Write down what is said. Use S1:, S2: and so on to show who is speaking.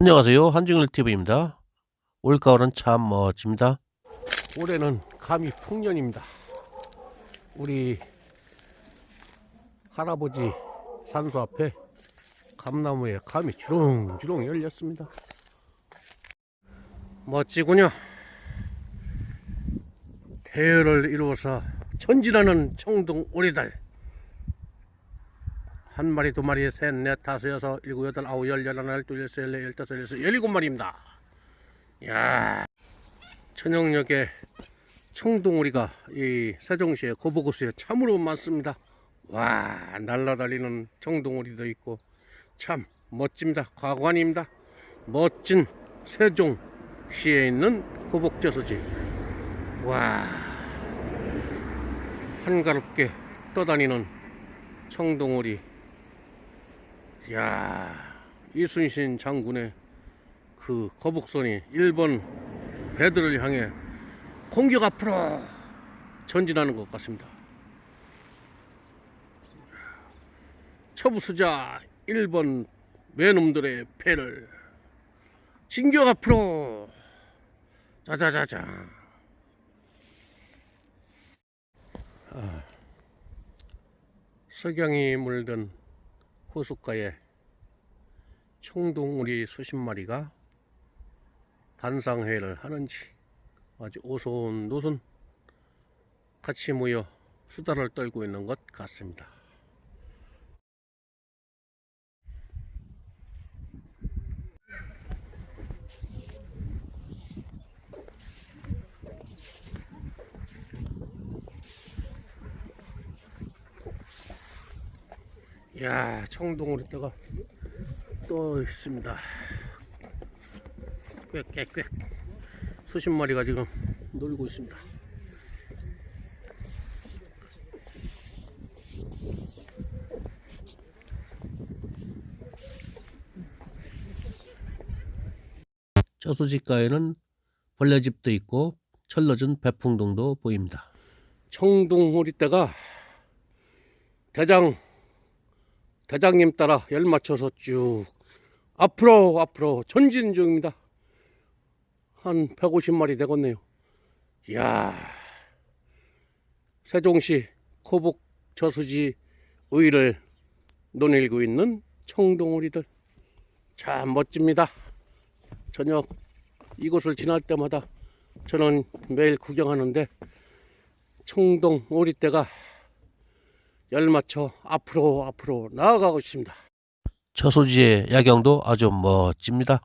S1: 안녕하세요. 한중일 TV입니다. 올가을은 참 멋집니다. 올해는 감이 풍년입니다. 우리 할아버지 산소 앞에 감나무에 감이 주렁주렁 열렸습니다. 멋지군요. 대열을 이루어서 전진하는 청동 오리달. 한 마리, 두 마리, 셋, 넷, 다섯, 여섯, 일곱, 여덟, 아홉, 열, 열하나, 열둘, 열세, 열네, 열다섯, 열여섯, 열일곱 마리입니다. 야 천영역에 청동오리가 이 세종시의 고보고수에 참으로 많습니다. 와, 날라다니는 청동오리도 있고 참 멋집니다. 과관입니다. 멋진 세종시에 있는 고복저수지. 와, 한가롭게 떠다니는 청동오리. 야 이순신 장군의 그 거북선이 일본 배들을 향해 공격 앞으로 전진하는 것 같습니다. 처부수자 일본 외놈들의 배를 진격 앞으로 자자자자 아, 석양이 물든 호숫가에 청동우리 수십 마리가 반상회를 하는지 아주 오손노손 같이 모여 수다를 떨고 있는 것 같습니다. 야 청동우리 떼가 또 있습니다. 꽥꽥꽥 수십 마리가 지금 놀고 있습니다. 저수지가에는 벌레집도 있고 철러진 배풍동도 보입니다. 청동 호리떼가 대장 대장님 따라 열 맞춰서 쭉 앞으로 앞으로 전진 중입니다. 한 150마리 되겠네요. 이야 세종시 코북 저수지 의를 논일고 있는 청동오리들 참 멋집니다. 저녁 이곳을 지날 때마다 저는 매일 구경하는데 청동 오리떼가 열 맞춰 앞으로 앞으로 나아가고 있습니다. 저수지의 야경도 아주 멋집니다.